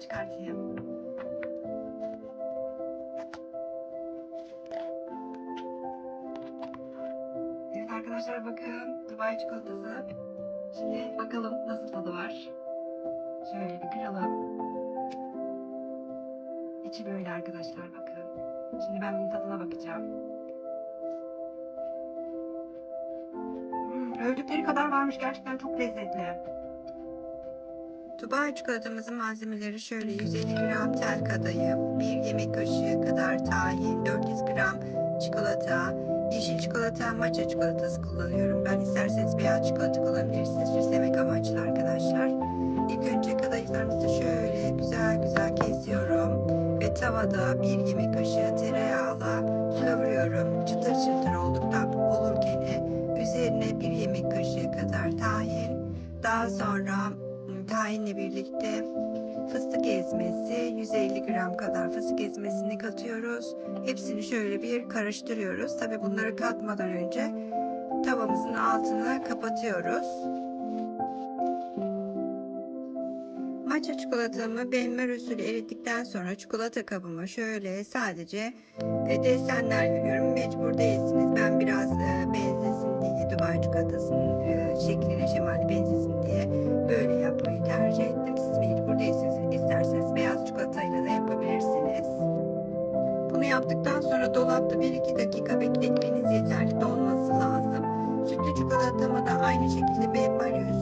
çıkartayım. Evet arkadaşlar bakın Dubai çikolatası. Şimdi bakalım nasıl tadı var. Şöyle bir kıralım. İçi böyle arkadaşlar bakın. Şimdi ben bunun tadına bakacağım. Hmm, övdükleri kadar varmış gerçekten çok lezzetli. Dubai çikolatamızın malzemeleri şöyle 150 gram tel kadayıf, 1 yemek kaşığı kadar tahin, 400 gram çikolata, yeşil çikolata, matcha çikolatası kullanıyorum. Ben isterseniz beyaz çikolata kullanabilirsiniz süslemek amaçlı arkadaşlar. İlk önce kadayıflarımızı şöyle güzel güzel kesiyorum ve tavada 1 yemek kaşığı tereyağla kavuruyorum. Çıtır çıtır olduktan olurken üzerine 1 yemek kaşığı kadar tahin, daha sonra tahinle birlikte fıstık ezmesi 150 gram kadar fıstık ezmesini katıyoruz. Hepsini şöyle bir karıştırıyoruz. Tabi bunları katmadan önce tavamızın altını kapatıyoruz. Matcha çikolatamı benmer usulü erittikten sonra çikolata kabıma şöyle sadece e, desenler veriyorum. Mecbur değilsiniz. Ben biraz e, benzesin diye Dubai çikolatasının e, şekline şemali benzesin diye böyle yapmayı tercih ettim. Siz mecbur değilsiniz. İsterseniz beyaz çikolatayla da yapabilirsiniz. Bunu yaptıktan sonra dolapta 1-2 dakika bekletmeniz yeterli. Donması lazım. Sütlü çikolatamı da aynı şekilde benmari usulü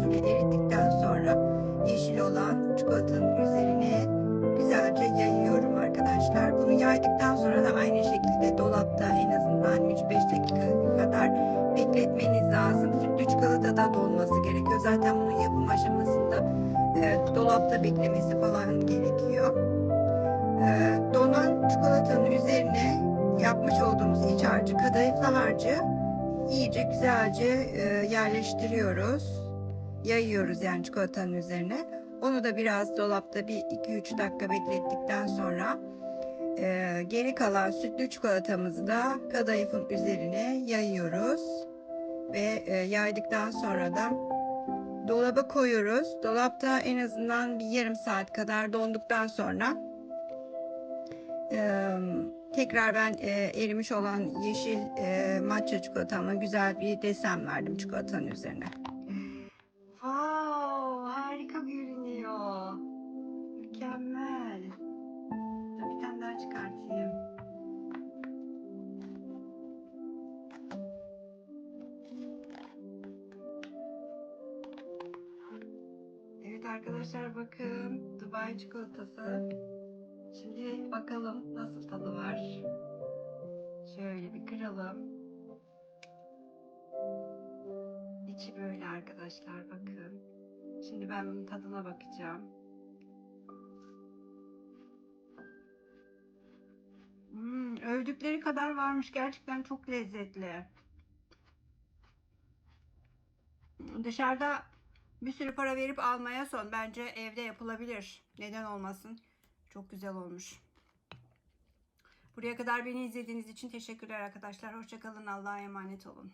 beklemesi falan gerekiyor. E, donan çikolatanın üzerine yapmış olduğumuz iç harcı, kadayıflı harcı iyice güzelce e, yerleştiriyoruz. Yayıyoruz yani çikolatanın üzerine. Onu da biraz dolapta bir 2-3 dakika beklettikten sonra e, geri kalan sütlü çikolatamızı da kadayıfın üzerine yayıyoruz. Ve e, yaydıktan sonra da dolaba koyuyoruz. Dolapta en azından bir yarım saat kadar donduktan sonra e, tekrar ben e, erimiş olan yeşil e, matcha çikolatamla güzel bir desen verdim çikolatanın üzerine. Arkadaşlar bakın Dubai çikolatası. Şimdi bakalım nasıl tadı var. Şöyle bir kıralım. İçi böyle arkadaşlar bakın. Şimdi ben bunun tadına bakacağım. Hmm, övdükleri kadar varmış. Gerçekten çok lezzetli. Dışarıda bir sürü para verip almaya son. Bence evde yapılabilir. Neden olmasın? Çok güzel olmuş. Buraya kadar beni izlediğiniz için teşekkürler arkadaşlar. Hoşçakalın. Allah'a emanet olun.